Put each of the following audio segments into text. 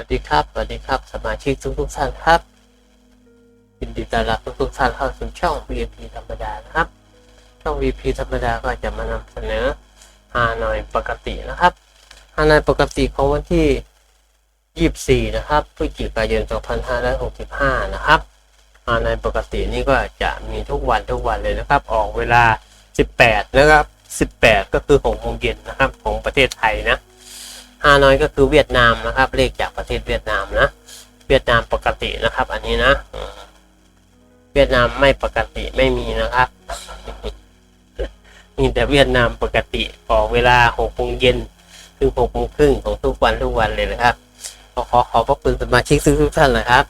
วัสดีครับ สวัสดีครับ สมาชิกทุกทุกท่านครับยินดีต้อนรับทุกทุกท่านเข้าสู่ช่อง VIP ธรรมดานะครับ ช่อง VIP ธรรมดาก็จะมานำเสนอฮานอยปกตินะครับฮานอยปกติของวันที่ 24 นะครับพฤศจิกายน 2565 นะครับฮานอยปกตินี่ก็จะมีทุกวันทุกวันเลยนะครับ ออกเวลา 18 นะครับ 18 ก็คือ6โมงเย็นนะครับของประเทศไทยนะ ฮานอยก็คือเวียดนามนะครับ เลขจากประเทศเวียดนามนะ เวียดนามปกตินะครับ อันนี้นะเวียดนามไม่ปกติไม่มีนะครับมีแต่เวียดนามปกติออกเวลาหกโมงเย็นถึงหกโมงครึ่งของทุกวันทุกวันเลยนะครับขอขอขอบพระคุณสมาชิกทุกท่านนะครับ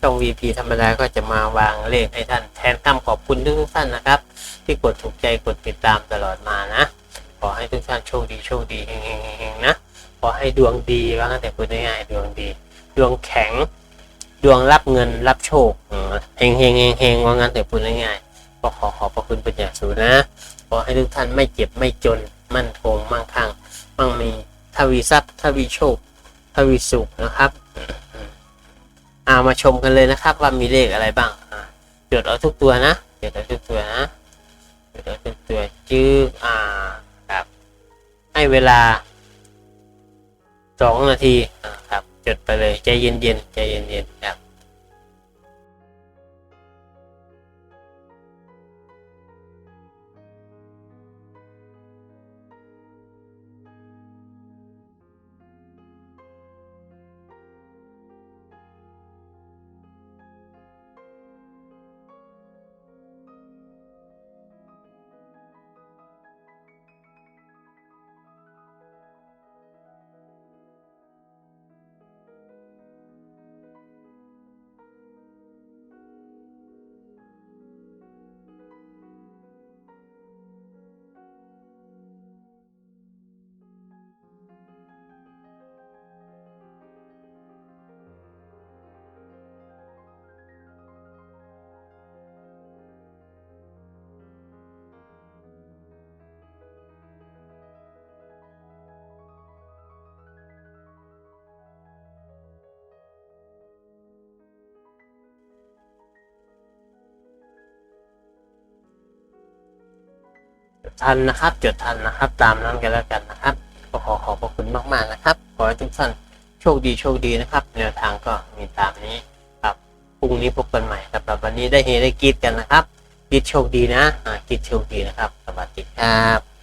ช่อง VP ธรรมดาก็จะมาวางเลขให้ท่านแทนคำขอบคุณทุกท่านนะครับ ที่กดถูกใจกดติดตามตลอดมานะ ขอให้ทุกท่านโชคดีโชคดีเฮง อให้ดวงดีว่างั้นแต่พูดง่ายๆดวงดี ดวงแข็ง ดวงรับเงินรับโชคเฮงเฮงเฮงเฮงว่างั้นแต่พูดง่ายๆก็ขอขอบพระคุณเป็นอย่างสูงนะขอให้ทุกท่านไม่เจ็บไม่จนมั่นคงมั่งคั่งมั่งมีทวีทรัพย์ทวีโชคทวีสุขนะครับอืมเอามาชมกันเลยนะครับ ว่ามีเลขอะไรบ้างจดเอาทุกตัวนะจดเอาทุกตัวนะจดเอาทุกตัวจื้ออ่าครับให้เวลา สองนาทีครับ จดไปเลยใจเย็นๆใจเย็นๆครับ ทันนะครับ จดทันนะครับ ตามนั้นกันแล้วกันนะครับก็ขอขอบพระคุณมากๆนะครับ ขอให้ทุกท่านโชคดีโชคดีนะครับแนวทางก็มีตามนี้ครับพรุ่งนี้พบกันใหม่สำหรับวันนี้ได้เฮได้กรีดกันนะครับกรีดโชคดีนะกรีดโชคดีนะครับสวัสดีครับ